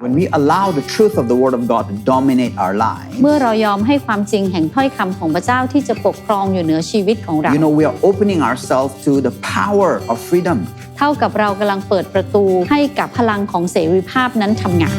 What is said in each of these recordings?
When we allow the truth of the Word of God to dominate our lives, เมื่อเรายอมให้ความจริงแห่งถ้อยคำของพระเจ้าที่จะปกครองอยู่เหนือชีวิตของเรา you know, we are opening ourselves to the power of freedom. เท่ากับเรากำลังเปิดประตูให้กับพลังของเสรีภาพนั้นทำงาน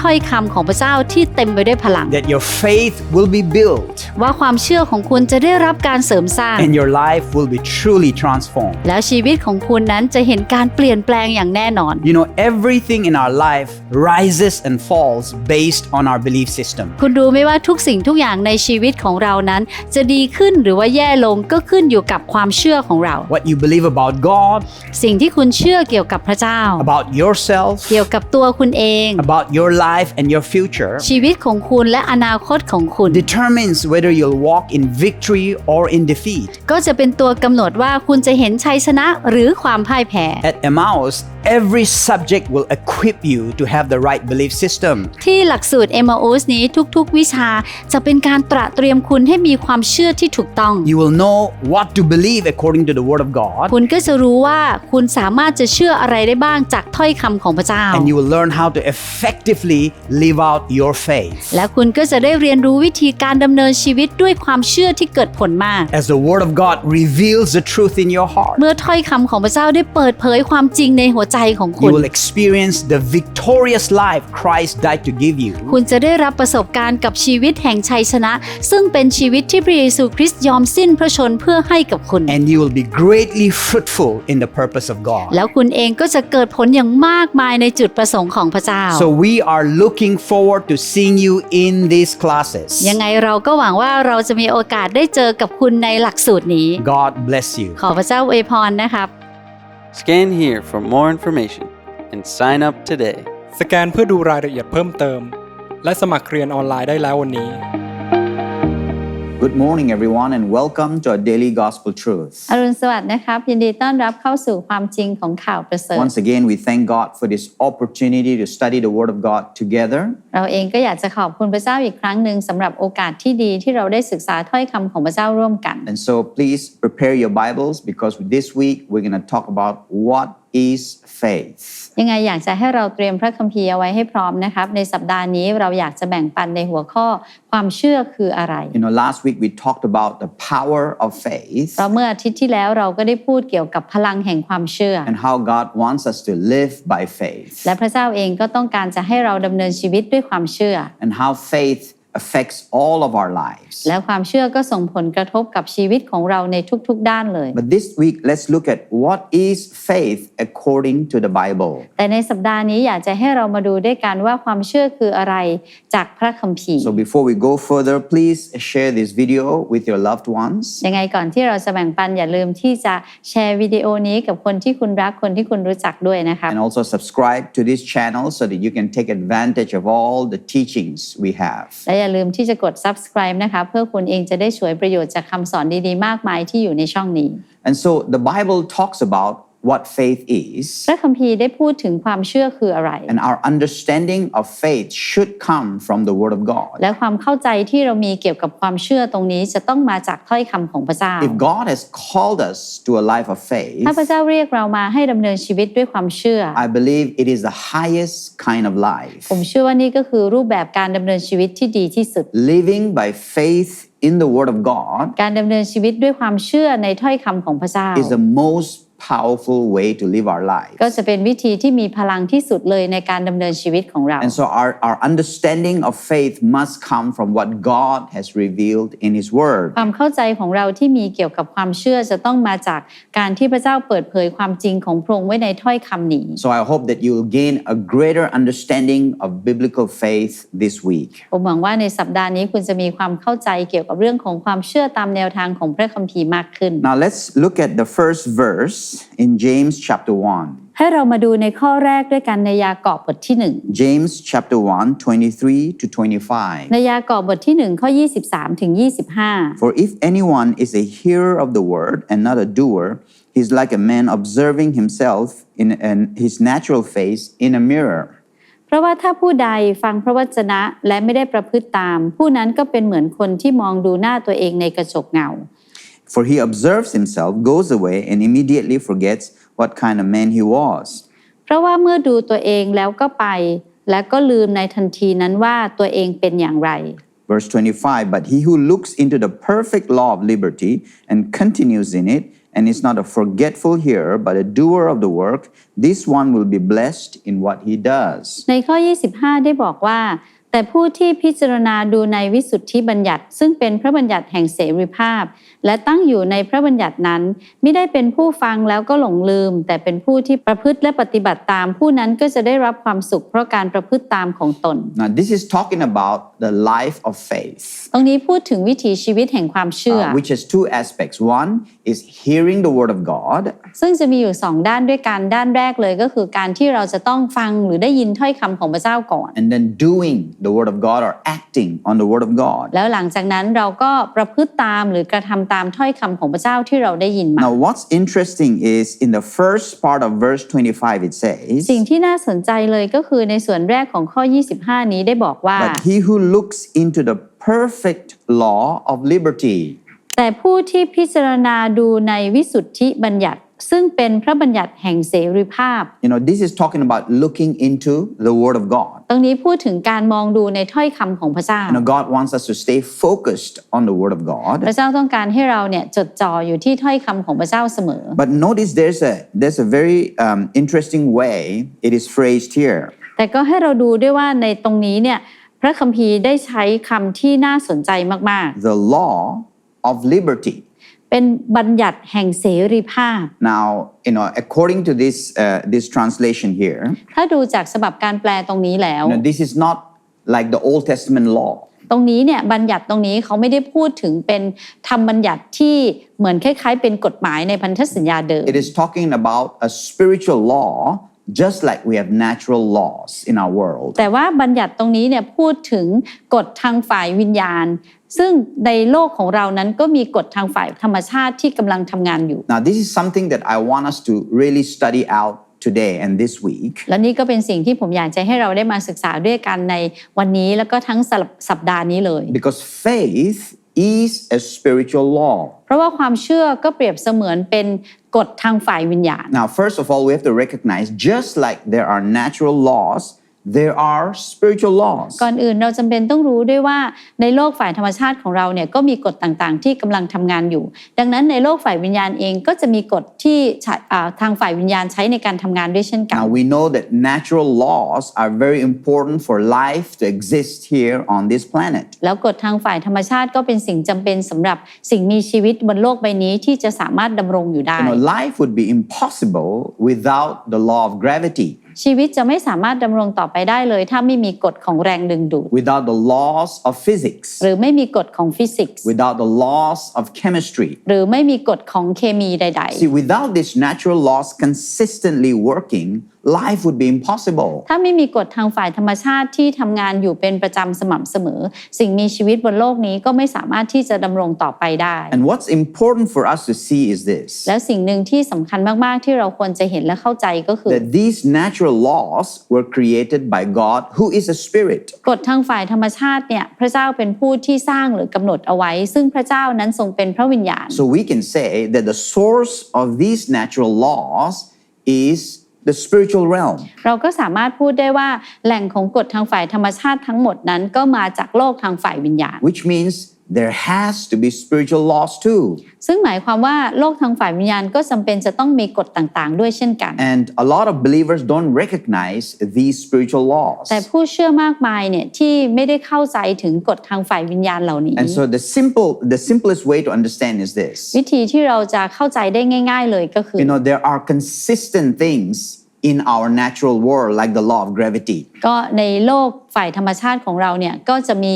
ถ้อยคำของพระเจ้าที่เต็มไปด้วยพลัง that your faith will be built ว่าความเชื่อของคุณจะได้รับการเสริมสร้าง and your life will be truly transformed. แล้วชีวิตของคุณนั้นจะเห็นการเปลี่ยนแปลงอย่างแน่นอน You know, everything in our life rises and falls based on our belief system. คุณรู้ไหมว่าทุกสิ่งทุกอย่างในชีวิตของเรานั้น จะดีขึ้นหรือว่าแย่ลงก็ขึ้นอยู่กับความเชื่อของเรา What you believe about God, สิ่งที่คุณเชื่อเกี่ยวกับพระเจ้า about yourself, เกี่ยวกับตัวคุณเอง about your life and your future ชีวิตของคุณและอนาคตของคุณ determines whether you'll walk in victory or in defeat. ก็จะเป็นตัวกำหนดว่าคุณจะเห็นชัยชนะหรือความพ่ายแพ้ At Emmaus, every subject will equip you to have the right belief system. ที่หลักสูตร m อ u s นี้ทุกๆ วิชาจะเป็นการตระเตรียมคุณให้มีความเชื่อที่ถูกต้อง You will know what to believe according to the Word of God, คุณก็จะรู้ว่าคุณสามารถจะเชื่ออะไรได้บ้างจากถ้อยคำของพระเจ้า and you will learn how to effectively live out your faith. และคุณก็จะได้เรียนรู้วิธีการดำเนินชีวิตด้วยความเชื่อที่เกิดผลมาก As the Word of God reveals the truth in your heart, เมื่อถ้อยคำของพระเจ้าได้เปิดเผยความจริงในหัว ใจของคุ you ณ will experience the victorious life Christ died to give you. คุณจะได้รับประสบการณ์กับชีวิตแห่งชัยชนะ ซึ่งเป็นชีวิตที่พระเยซูคริสต์ยอมสิ้นพระชนเพื่อให้กับคุณ And you will be greatly fruitful in the purpose of God. แล้วคุณเองก็จะเกิดผลอย่างมากมายในจุดประสงค์ของพระเจ้า So we are looking forward to seeing you in these classes. ยังไงเราก็หวังว่าเราจะมีโอกาสได้เจอกับคุณในหลักสูตรนี้ God bless you. ขอพระเจ้าอวยพรนะครับ Scan here for more information and sign up today. สแกนเพื่อดูรายละเอียดเพิ่มเติม และสมัครเรียนออนไลน์ได้แล้ววันนี้ Good morning, everyone, and welcome to our daily gospel truth. อรุณสวัสดิ์นะครับ ยินดีต้อนรับเข้าสู่ความจริงของข่าวประเสริฐ Once again, we thank God for this opportunity to study the Word of God together. เราเองก็อยากจะขอบคุณพระเจ้าอีกครั้งหนึ่งสำหรับโอกาสที่ดีที่เราได้ศึกษาถ้อยคำของพระเจ้าร่วมกัน And so please prepare your Bibles because this week we're going to talk about what is faith. ยังไงอยากจะให้เราเตรียมพระคัมภีร์เอาไว้ให้พร้อมนะครับ ในสัปดาห์นี้เราอยากจะแบ่งปันในหัวข้อความเชื่อคืออะไร You know, last week we talked about the power of faith เพราะเมื่ออาทิตย์ที่แล้วเราก็ได้พูดเกี่ยวกับพลังแห่งความเชื่อ and how God wants us to live by faith และพระเจ้าเองก็ต้องการจะให้เราดำเนินชีวิตด้วยความเชื่อ and how faith affects all of our lives. และความเชื่อก็ส่งผลกระทบกับชีวิตของเราในทุกๆ ด้านเลย But this week, let's look at what is faith according to the Bible. แต่ในสัปดาห์นี้อยากจะให้เรามาดูด้วยกันว่าความเชื่อคืออะไรจากพระคัมภีร์ So before we go further, please share this video with your loved ones. ยังไงก่อนที่เราจะแบ่งปันอย่าลืมที่จะแชร์วิดีโอนี้กับคนที่คุณรักคนที่คุณรู้จักด้วยนะครับ And also subscribe to this channel so that you can take advantage of all the teachings we have. และ อย่าลืมที่จะกด subscribe นะคะเพื่อคุณเองจะได้ช่วยประโยชน์จากคำสอนดีๆ มากมายที่อยู่ในช่องนี้ And so the Bible talks about what faith is, พระคัมภีร์ได้พูดถึงความเชื่อคืออะไร and our understanding of faith should come from the Word of God. และความเข้าใจที่เรามีเกี่ยวกับความเชื่อตรงนี้จะต้องมาจากถ้อยคำของพระเจ้า If God has called us to a life of faith, ถ้าพระเจ้าเรียกเรามาให้ดำเนินชีวิตด้วยความเชื่อ I believe it is the highest kind of life. ผมเชื่อว่านี่ก็คือรูปแบบการดำเนินชีวิตที่ดีที่สุด Living by faith in the Word of God การดำเนินชีวิตด้วยความเชื่อในถ้อยคำของพระเจ้า is the most powerful way to live our life. ก็จะเป็นวิธีที่มีพลังที่สุดเลยในการดำเนินชีวิตของเรา And so our, our understanding of faith must come from what God has revealed in His Word. ความเข้าใจของเราที่มีเกี่ยวกับความเชื่อจะต้องมาจากการที่พระเจ้าเปิดเผยความจริงของพระองค์ไว้ในถ้อยคำนี้ So I hope that you will gain a greater understanding of biblical faith this week. ผมหวังว่าในสัปดาห์นี้คุณจะมีความเข้าใจเกี่ยวกับเรื่องของความเชื่อตามแนวทางของพระคัมภีร์มากขึ้น Now let's look at the first verse in James chapter 1. ให้เรามาดูในข้อแรกด้วยกันในยากอบบทที่ James chapter 1, 23 to 1ใน 25. ยากอบบทที่1ข้อ23ถึง25 For if anyone is a hearer of the word and not a doer, he's like a man observing himself in an, his natural face in a mirror. เพราะว่าถ้าผู้ใดฟังพระวจนะและไม่ได้ประพฤติตาม ผู้นั้นก็เป็นเหมือนคนที่มองดูหน้าตัวเองในกระจกเงา For he observes himself, goes away, and immediately forgets what kind of man he was. เพราะว่าเมื่อดูตัวเองแล้วก็ไป และก็ลืมในทันทีนั้นว่าตัวเองเป็นอย่างไร Verse 25 But he who looks into the perfect law of liberty and continues in it, and is not a forgetful hearer, but a doer of the work, this one will be blessed in what he does. ในข้อ 25 ได้บอกว่า แต่ผู้ที่พิจารณาดูในวิสุทธิบัญญัติ ซึ่งเป็นพระบัญญัติแห่งเสรีภาพ และตั้งอยู่ในพระบัญญัตินั้นไม่ได้เป็นผู้ฟังแล้วก็หลงลืม แต่เป็นผู้ที่ประพฤติและปฏิบัติตามผู้นั้นก็จะได้รับความสุขเพราะการประพฤติตามของตน Now, this is talking about the life of faith, ตรงนี้พูดถึงวิถีชีวิตแห่งความเชื่อ uh, which has two aspects. One is hearing the word of God, ซึ่งจะมีอยู่สองด้านด้วยกันด้านแรกเลยก็คือการที่เราจะต้องฟังหรือได้ยินถ้อยคำของพระเจ้าก่อน and then doing the word of God or acting on the word of God. แล้วหลังจากนั้นเราก็ประพฤติตามหรือกระทำตามถ้อยคำของพระเจ้าที่เราได้ยินมา Now, what's interesting is in the first part of verse 25, it says, สิ่งที่น่าสนใจเลยก็คือในส่วนแรกของข้อ 25 นี้ได้บอกว่า But he who looks into the perfect law of liberty. แต่ผู้ที่พิจารณาดูในวิสุทธิบัญญัติ ซึ่งเป็นพระบัญญัติแห่งเสรีภาพ You know, this is talking about looking into the word of God. ตรงนี้พูดถึงการมองดูในถ้อยคำของพระเจ้า You know, God wants us to stay focused on the word of พ God. ระเจ้าต้องการให้เราเนี่ยจดจ่ออยู่ที่ถ้อยคำของพระเจ้าเสมอ But notice there's a there's a very um, interesting way it is phrased here. แต่ก็ให้เราดูด้วยว่าในตรงนี้เนี่ย พระคัมภีร์ได้ใช้คำที่น่าสนใจมาก The law of liberty. ๆเป็นบัญญัติแห่งเสรีภาพ Now, you know, according to this uh, this translation here, ถ้าดูจากฉบับการแปลตรงนี้แล้ว you know, this is not like the Old Testament law. ตรงนี้เนี่ยบัญญัติตรงนี้เขาไม่ได้พูดถึงเป็นธรรมบัญญัติที่เหมือนคล้ายๆ เป็นกฎหมายในพันธสัญญาเดิม It is talking about a spiritual law, just like we have natural laws in our world. แต่ว่าบัญญัติตรงนี้เนี่ยพูดถึงกฎทางฝ่ายวิญญาณ ซึ่งในโลกของเรานั้นก็มีกฎทางฝ่ายธรรมชาติที่กำลังทำงานอยู่ Now, this is something that I want us to really study out today and this week และนี่ก็เป็นสิ่งที่ผมอยากจะให้เราได้มาศึกษาด้วยกันในวันนี้แล้วก็ทั้งสัปดาห์นี้เลย because faith is a spiritual law. เพราะว่าความเชื่อก็เปรียบเสมือนเป็นกฎทางฝ่ายวิญญาณ Now, first of all, we have to recognize just like there are natural laws, there are spiritual laws. ก่อนอื่นเราจำเป็นต้องรู้ด้วยว่าในโลกฝ่ายธรรมชาติของเราเนี่ยก็มีกฎต่างๆ ที่กำลังทำงานอยู่ ดังนั้นในโลกฝ่ายวิญญาณเองก็จะมีกฎที่ใช้อ่าทางฝ่ายวิญญาณใช้ในการทำงานด้วยเช่นกัน Now, we know that natural laws are very important for life to exist here on this planet. แล้วกฎทางฝ่ายธรรมชาติก็เป็นสิ่งจำเป็นสำหรับสิ่งมีชีวิตบนโลกใบนี้ที่จะสามารถดำรงอยู่ได้ You know, life would be impossible without the law of gravity, ชีวิตจะไม่สามารถดำรงต่อไปได้เลย ถ้าไม่มีกฎของแรงดึงดูด without the laws of physics, หรือไม่มีกฎของฟิสิกส์ without the laws of chemistry. หรือไม่มีกฎของเคมีใด See, without these natural laws consistently working, life would be impossible. ๆถ้าไม่มีกฎทางฝ่ายธรรมชาติที่ทำงานอยู่เป็นประจำสม่ำเสมอ สิ่งมีชีวิตบนโลกนี้ก็ไม่สามารถที่จะดำรงต่อไปได้ And what's important for us to see is this แล้วสิ่งหนึ่งที่สำคัญมาก ๆ ที่เราควรจะเห็นและเข้าใจก็คือ that these natural laws were created by God, who is a spirit. กฎทางฝ่ายธรรมชาติเนี่ยพระเจ้าเป็นผู้ที่สร้างหรือกำหนดเอาไว้ ซึ่งพระเจ้านั้นทรงเป็นพระวิญญาณ So we can say that the source of these natural laws is the spiritual realm. เราก็สามารถพูดได้ว่าแหล่งของกฎทางฝ่ายธรรมชาติทั้งหมดนั้นก็มาจากโลกทางฝ่ายวิญญาณ which means there has to be spiritual laws too. ซึ่งหมายความว่าโลกทางฝ่ายวิญญาณก็จำเป็นจะต้องมีกฎต่างๆ ด้วยเช่นกัน And a lot of believers don't recognize these spiritual laws. แต่ผู้เชื่อมากมายเนี่ยที่ไม่ได้เข้าใจถึงกฎทางฝ่ายวิญญาณเหล่านี้ And so the simple the simplest way to understand is this. วิธีที่เราจะเข้าใจได้ง่าย ๆ เลยก็คือ You know there are consistent things in our natural world like the law of gravity. ก็ในโลกฝ่ายธรรมชาติของเราเนี่ยก็จะมี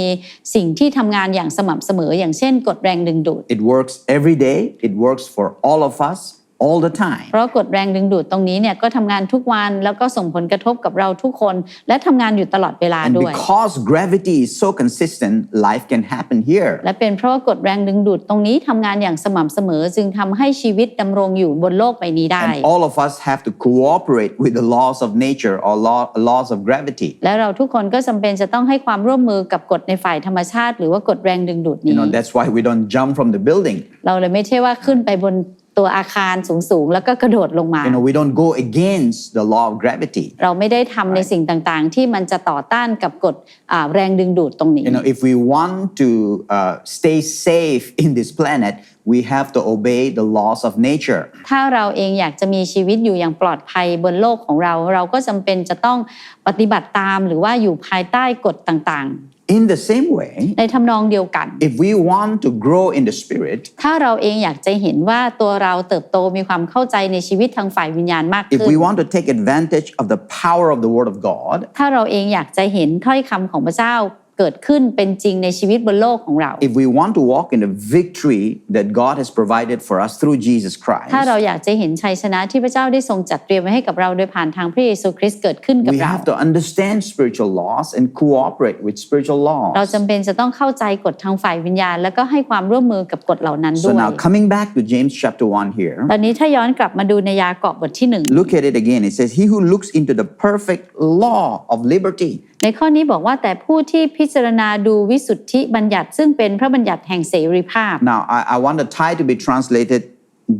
สิ่งที่ทำงานอย่างสม่ำเสมอ อย่างเช่นกฎแรงดึงดูด It works every day. It works for all of us All the time. เพราะกฎแรงดึงดูดตรงนี้เนี่ยก็ทำงานทุกวันแล้วก็ส่งผลกระทบกับเราทุกคน และทำงานอยู่ตลอดเวลา And ด้วย because gravity is so consistent, life can happen here. และเป็นเพราะว่ากฎแรงดึงดูดตรงนี้ทำงานอย่างสม่ำเสมอ จึงทำให้ชีวิตดำรงอยู่บนโลกใบนี้ได้ And all of us have to cooperate with the laws of nature or law, laws of gravity. และเราทุกคนก็จำเป็นจะต้องให้ความร่วมมือกับกฎในฝ่ายธรรมชาติ หรือว่ากฎแรงดึงดูด You นี้ know, that's why we don't jump from the building. เราเลยไม่ใช่ว่าขึ้นไปบน ตัวอาคารสูงๆ แล้วก็กระโดดลงมา You know, we don't go against the law of gravity. เราไม่ได้ทำในสิ่งต่างๆ ที่มันจะต่อต้านกับกฎอ่าแรงดึงดูดตรงนี้ You know, if we want to uh, stay safe in this planet, we have to obey the laws of nature. ถ้าเราเองอยากจะมีชีวิตอยู่อย่างปลอดภัยบนโลกของเรา เราก็จำเป็นจะต้องปฏิบัติตามหรือว่าอยู่ภายใต้กฎต่าง In the same way, ๆในทำนองเดียวกัน if we want to grow in the spirit, ถ้าเราเองอยากจะเห็นว่าตัวเราเติบโตมีความเข้าใจในชีวิตทางฝ่ายวิญญาณมาก if ขึ้น we want to take advantage of the power of the Word of God, ถ้าเราเองอยากจะเห็นถ้อยคำของพระเจ้า เกิดขึ้นเป็นจริงในชีวิตบนโลกของเรา if we want to walk in the victory that God has provided for us through Jesus ถ้า Christ, เราอยากจะเห็นชัยชนะที่พระเจ้าได้ทรงจัดเตรียมไว้ให้กับเราโดยผ่านทางพระเยซูคริสต์เกิดขึ้นกับ we เรา have to understand spiritual laws and cooperate with spiritual เรา laws. จำเป็นจะต้องเข้าใจกฎทางฝ่ายวิญญาณ แล้วก็ให้ความร่วมมือกับกฎเหล่านั้นด้ So วย now coming back to James chapter 1 here, ตอนนี้ถ้าย้อนกลับมาดูในยากอบบทที่หนึ่ง look at it again. It says, He who looks into the perfect law of liberty. ในข้อนี้บอกว่าแต่ผู้ที่พิจารณาดูวิสุทธิบัญญัติ ซึ่งเป็นพระบัญญัติแห่งเสรีภาพ Now, I, I want the tie to be translated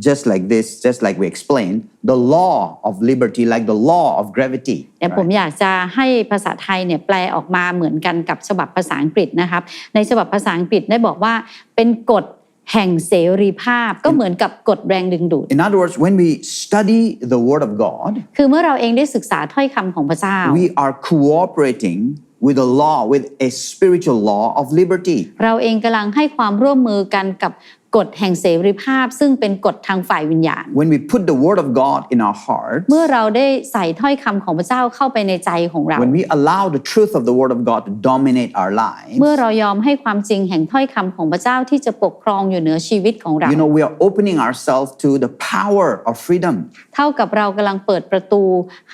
just like this, just like we explained the law of liberty, like the law of gravity. แต่ผม right? อยากจะให้ภาษาไทยเนี่ยแปลออกมาเหมือนกันกับฉบับภาษาอังกฤษนะครับ ในฉบับภาษาอังกฤษได้บอกว่าเป็นกฎ แห่งเสรีภาพก็เหมือนกับกฎแรงดึงดูด In other words, when we study the Word of God, คือเมื่อเราเองได้ศึกษาถ้อยคำของพระเจ้า we are cooperating with the law, with a spiritual law of liberty. เราเองกำลังให้ความร่วมมือกันกับ กฎแห่งเสรีภาพ ซึ่งเป็นกฎทางฝ่ายวิญญาณ When we put the Word of God in our hearts, เมื่อเราได้ใส่ถ้อยคำของพระเจ้าเข้าไปในใจของเรา when we allow the truth of the Word of God to dominate our lives, เมื่อเรายอมให้ความจริงแห่งถ้อยคำของพระเจ้าที่จะปกครองอยู่เหนือชีวิตของเรา you know, we are opening ourselves to the power of freedom. เท่ากับเรากำลังเปิดประตู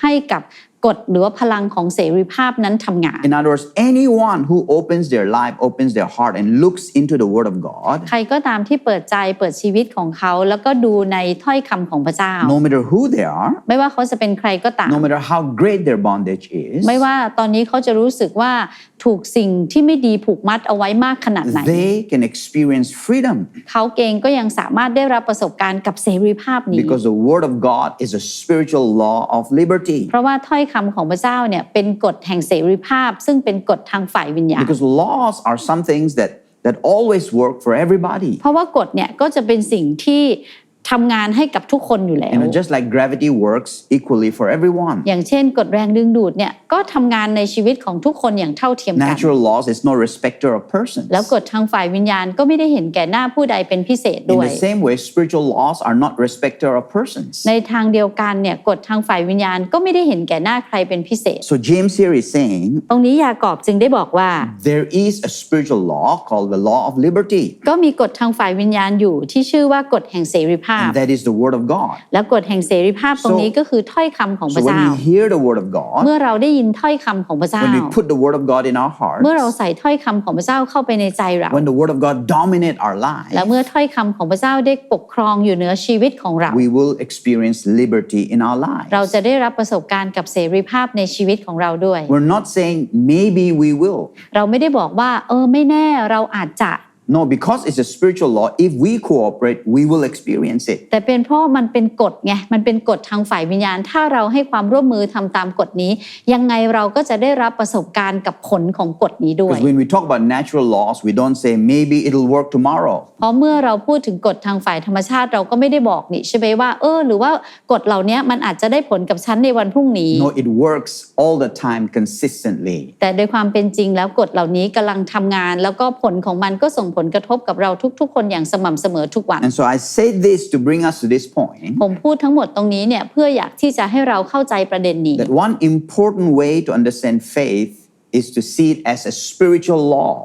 ให้กับกฎหรือว่าพลังของเสรีภาพนั้นทำงาน In other words, anyone who opens their life, opens their heart, and looks into the Word of God, ใครก็ตามที่เปิดใจเปิดชีวิตของเขาแล้วก็ดูในถ้อยคำของพระเจ้า no matter who they are, ไม่ว่าเขาจะเป็นใครก็ตาม no matter how great their bondage is, ไม่ว่าตอนนี้เขาจะรู้สึกว่าถูกสิ่งที่ไม่ดีผูกมัดเอาไว้มากขนาดไหน they can experience freedom เขาเองก็ยังสามารถได้รับประสบการณ์กับเสรีภาพนี้ because the Word of God is a spiritual law of liberty. เพราะว่าถ้อยคำของพระเจ้าเนี่ยเป็นกฎแห่งเสรีภาพ ซึ่งเป็นกฎทางฝ่ายวิญญาณ Because laws are some things that, that always work for everybody. เพราะว่ากฎเนี่ยก็จะเป็นสิ่งที่ ทำงานให้กับทุกคนอยู่แล้ว You know, just like gravity works equally for everyone. อย่างเช่นกฎแรงดึงดูดเนี่ยก็ทำงานในชีวิตของทุกคนอย่างเท่าเทียมกัน Natural laws is no respecter of persons. แล้วกฎทางฝ่ายวิญญาณก็ไม่ได้เห็นแก่หน้าผู้ใดเป็นพิเศษ In ด้วย the same way, spiritual laws are not respecter of persons. ในทางเดียวกันเนี่ยกฎทางฝ่ายวิญญาณก็ไม่ได้เห็นแก่หน้าใครเป็นพิเศษ So James here is saying ตรงนี้ยากอบจึงได้บอกว่า there is a spiritual law called the law of liberty, ก็มีกฎทางฝ่ายวิญญาณอยู่ที่ชื่อว่ากฎแห่งเสรีภาพ and that is the Word of God. แล้วกฎแห่งเสรีภาพตรงนี้ก็คือถ้อยคำของพ So ระเจ้า when we hear the Word of God, เมื่อเราได้ยินถ้อยคำของพระเจ้า when we put the Word of God in our เมื่อเรา hearts, ใส่ถ้อยคำของพระเจ้าเข้าไปในใจเรา when the Word of God dominate our และ lives, เมื่อถ้อยคำของพระเจ้าได้ปกครองอยู่เหนือชีวิตของเรา we will experience liberty in our เรา lives. จะได้รับประสบการณ์กับเสรีภาพในชีวิตของเราด้วย We're not saying maybe we will. เราไม่ได้บอกว่า เออไม่แน่เราอาจจะ No, because it's a spiritual law, if we cooperate, we will experience it. แต่เป็นเพราะมันเป็นกฎไง มันเป็นกฎทางฝ่ายวิญญาณ ถ้าเราให้ความร่วมมือทำตามกฎนี้ ยังไงเราก็จะได้รับประสบการณ์กับผลของกฎนี้ด้วย Because when we talk about natural laws, we don't say maybe it'll work tomorrow. เพราะเมื่อเราพูดถึงกฎทางฝ่ายธรรมชาติเราก็ไม่ได้บอกนี่ใช่ไหมว่าเออหรือว่ากฎเหล่านี้มันอาจจะได้ผลกับฉันในวันพรุ่งนี้ No, it works all the time consistently. แต่โดยความเป็นจริงแล้วกฎเหล่านี้กำลังทำงาน แล้วก็ผลของมันก็ส่งผลกระทบกับเราทุกๆ คนอย่างสม่ำเสมอทุกวัน And so I say this to bring us to this point ผมพูดทั้งหมดตรงนี้เนี่ยเพื่ออยากที่จะให้เราเข้าใจประเด็นนี้ that one important way to understand faith is to see it as a spiritual law.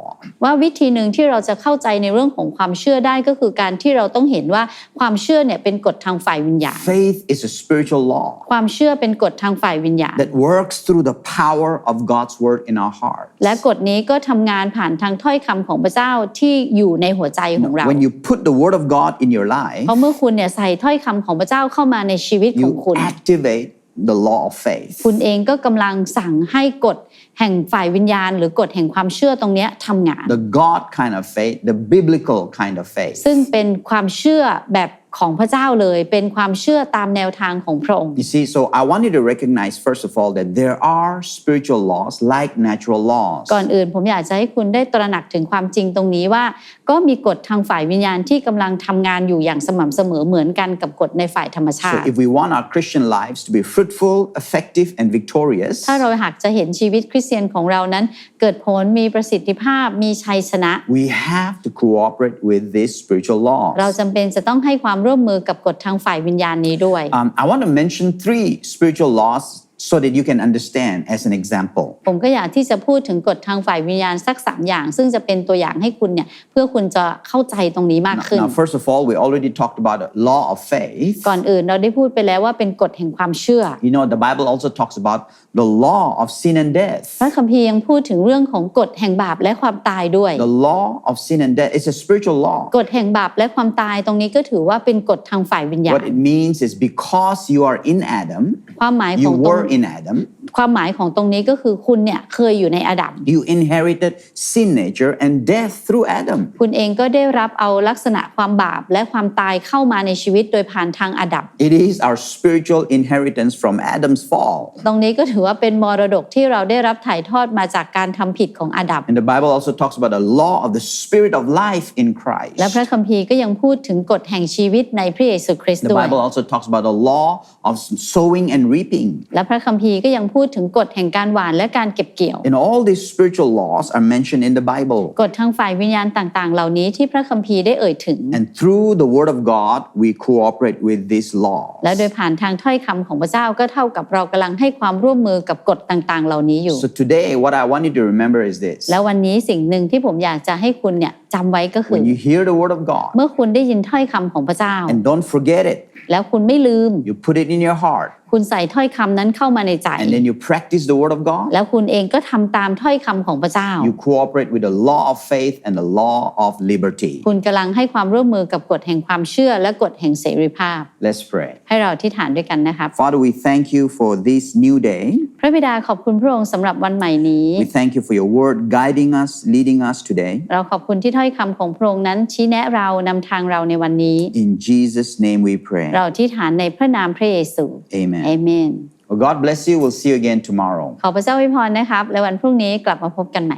ว่าวิธีหนึ่งที่เราจะเข้าใจในเรื่องของความเชื่อได้ก็คือการที่เราต้องเห็นว่าความเชื่อเนี่ยเป็นกฎทางฝ่ายวิญญาณ Faith is a spiritual law ความเชื่อเป็นกฎทางฝ่ายวิญญาณ that works through the power of God's word in our hearts. และกฎนี้ก็ทำงานผ่านทางถ้อยคำของพระเจ้าที่อยู่ในหัวใจของเรา When you put the word of God in your life, เพราะเมื่อคุณเนี่ยใส่ถ้อยคำของพระเจ้าเข้ามาในชีวิตของ you คุณ activate the law of faith. คุณเองก็กำลังสั่งให้กฎ แห่งฝ่ายวิญญาณ หรือกฎแห่งความเชื่อตรงเนี้ยทำงาน The God kind of faith, the biblical kind of faith. ซึ่งเป็นความเชื่อแบบของพระเจ้าเลยเป็นความเชื่อตามแนวทางของพระองค์ You see, so I want you to recognize, first of all, that there are spiritual laws like natural laws. ก่อนอื่นผมอยากจะให้คุณได้ตระหนักถึงความจริงตรงนี้ว่า ก็มีกฎทางฝ่ายวิญญาณที่กำลังทำงานอยู่อย่างสม่ำเสมอเหมือนกันกับกฎในฝ่ายธรรมชา So ติ if we want our Christian lives to be fruitful, effective, and victorious, ถ้าเราหากจะเห็นชีวิตคริสเตียนของเรานั้น เกิดผลมีประสิทธิภาพมีชัยชนะ we have to cooperate with these spiritual laws. เราจำเป็นจะต้องให้ความร่วมมือกับกฎทางฝ่ายวิญญาณนี้ด้วย Um, I want to mention three spiritual laws so that you can understand as an example. ผมก็อยากที่จะพูดถึงกฎทางฝ่ายวิญญาณสักสามอย่าง ซึ่งจะเป็นตัวอย่างให้คุณเนี่ยเพื่อคุณจะเข้าใจตรงนี้มาก Now, ขึ้น now, first of all, we already talked about the law of faith. ก่อนอื่นเราได้พูดไปแล้วว่าเป็นกฎแห่งความเชื่อ You know, the Bible also talks about the law of sin and death. พระคัมภีร์ยังพูดถึงเรื่องของกฎแห่งบาปและความตายด้วย The law of sin and death is a spiritual law. กฎแห่งบาปและความตายตรงนี้ก็ถือว่าเป็นกฎทางฝ่ายวิญญาณ What it means is because you are in Adam, ความหมายข you องตรง were in Adam, ความหมายของตรงนี้ก็คือคุณเนี่ยเคยอยู่ในอาดัม you inherited sin nature and death through Adam. คุณเองก็ได้รับเอาลักษณะความบาปและความตายเข้ามาในชีวิตโดยผ่านทางอาดัม It is our spiritual inheritance from Adam's fall. ตรงนี้ก็ถือว่าเป็นมรดกที่เราได้รับถ่ายทอดมาจากการทำผิดของอาดัม And the Bible also talks about the law of the spirit of life in Christ. และพระคัมภีร์ก็ยังพูดถึงกฎแห่งชีวิตในพระเยซูคริสต์ The ด้วย Bible also talks about the law of sowing and reaping. และพระคัมภีร์ก็ยังพูดถึงกฎแห่งการหว่านและการเก็บเกี่ยว And all these spiritual laws are mentioned in the Bible. กฎทางฝ่ายวิญญาณต่างๆ เหล่านี้ที่พระคัมภีร์ได้เอ่ยถึง And through the Word of God, we cooperate with these laws. และโดยผ่านทางถ้อยคำของพระเจ้าก็เท่ากับเรากำลังให้ความร่วมมือกับกฎต่างๆ เหล่านี้อยู่ So today, what I want you to remember is this แล้ววันนี้สิ่งหนึ่งที่ผมอยากจะให้คุณเนี่ยจำไว้ก็คือ when you hear the Word of God, เมื่อคุณได้ยินถ้อยคำของพระเจ้า and don't forget it, แล้วคุณไม่ลืม you put it in your heart, คุณใส่ถ้อยคำนั้นเข้ามาในใจ and then you practice the Word of God, แล้วคุณเองก็ทำตามถ้อยคำของพระเจ้า you cooperate with the law of faith and the law of liberty. คุณกำลังให้ความร่วมมือกับกฎแห่งความเชื่อและกฎแห่งเสรีภาพ Let's pray. ให้เราที่ฐานด้วยกันนะครับ Father, we thank you for this new day. พระบิดาขอบคุณพระองค์สำหรับวันใหม่นี้ We thank you for your word guiding us, leading us today. เราขอบคุณที่ถ้อยคำของพระองค์นั้นชี้แนะเรานำทางเราในวันนี้ In Jesus' name we pray. เราที่ฐานในพระนามพระเยซู Amen. เอเมน Well, God bless you. We'll see you again tomorrow. ขอพระเจ้าอวยพรนะครับ และวันพรุ่งนี้กลับมาพบกันใหม่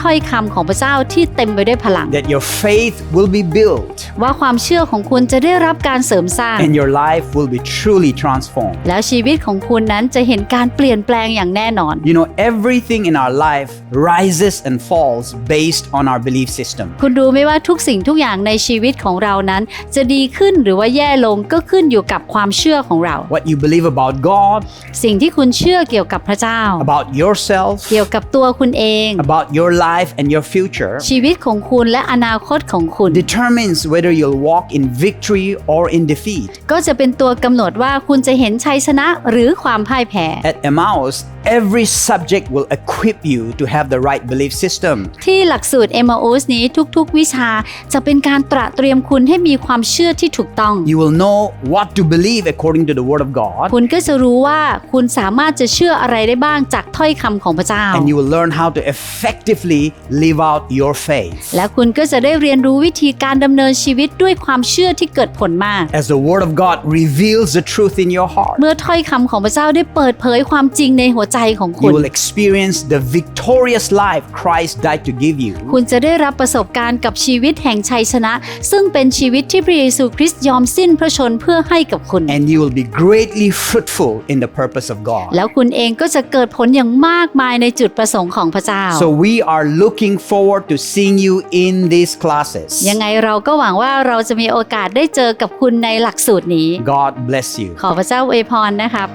ถ้อยคำของพระเจ้าที่เต็มไปด้วยพลัง that your faith will be built ว่าความเชื่อของคุณจะได้รับการเสริมสร้าง and your life will be truly transformed. แล้วชีวิตของคุณนั้นจะเห็นการเปลี่ยนแปลงอย่างแน่นอน You know, everything in our life rises and falls based on our belief system. คุณรู้ไหมว่าทุกสิ่งทุกอย่างในชีวิตของเรานั้น จะดีขึ้นหรือว่าแย่ลงก็ขึ้นอยู่กับความเชื่อของเรา What you believe about God, สิ่งที่คุณเชื่อเกี่ยวกับพระเจ้า about yourself, เกี่ยวกับตัวคุณเอง about your life and your future ชีวิตของคุณและอนาคตของคุณ determines whether you'll walk in victory or in defeat. ก็จะเป็นตัวกำหนดว่าคุณจะเห็นชัยชนะหรือความพ่ายแพ้ At Emmaus, every subject will equip you to have the right belief system. ที่หลักสูตร m o u s นี้ทุกๆ วิชาจะเป็นการตระเตรียมคุณให้มีความเชื่อที่ถูกต้อง You will know what to believe according to the Word of God, คุณก็จะรู้ว่าคุณสามารถจะเชื่ออะไรได้บ้างจากถ้อยคำของพระเจ้า and you will learn how to effectively simply live out your faith. และคุณก็จะได้เรียนรู้วิธีการดำเนินชีวิตด้วยความเชื่อที่เกิดผลมาก As the Word of God reveals the truth in your heart, เมื่อถ้อยคำของพระเจ้าได้เปิดเผยความจริงในหัวใจของคุ you ณ will experience the victorious life Christ died to give you. คุณจะได้รับประสบการณ์กับชีวิตแห่งชัยชนะ ซึ่งเป็นชีวิตที่พระเยซูคริสต์ยอมสิ้นพระชนเพื่อให้กับคุณ And you will be greatly fruitful in the purpose of God. แล้วคุณเองก็จะเกิดผลอย่างมากมายในจุดประสงค์ของพระเจ้า So we are looking forward to seeing you in these classes. ยังไงเราก็หวังว่าเราจะมีโอกาสได้เจอกับคุณในหลักสูตรนี้ God bless you. ขอพระเจ้าอวยพรนะครับ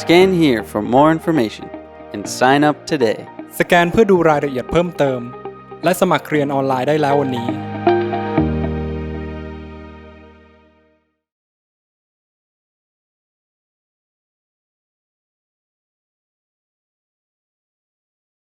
Scan here for more information and sign up today. สแกนเพื่อดูรายละเอียดเพิ่มเติม และสมัครเรียนออนไลน์ได้แล้ววันนี้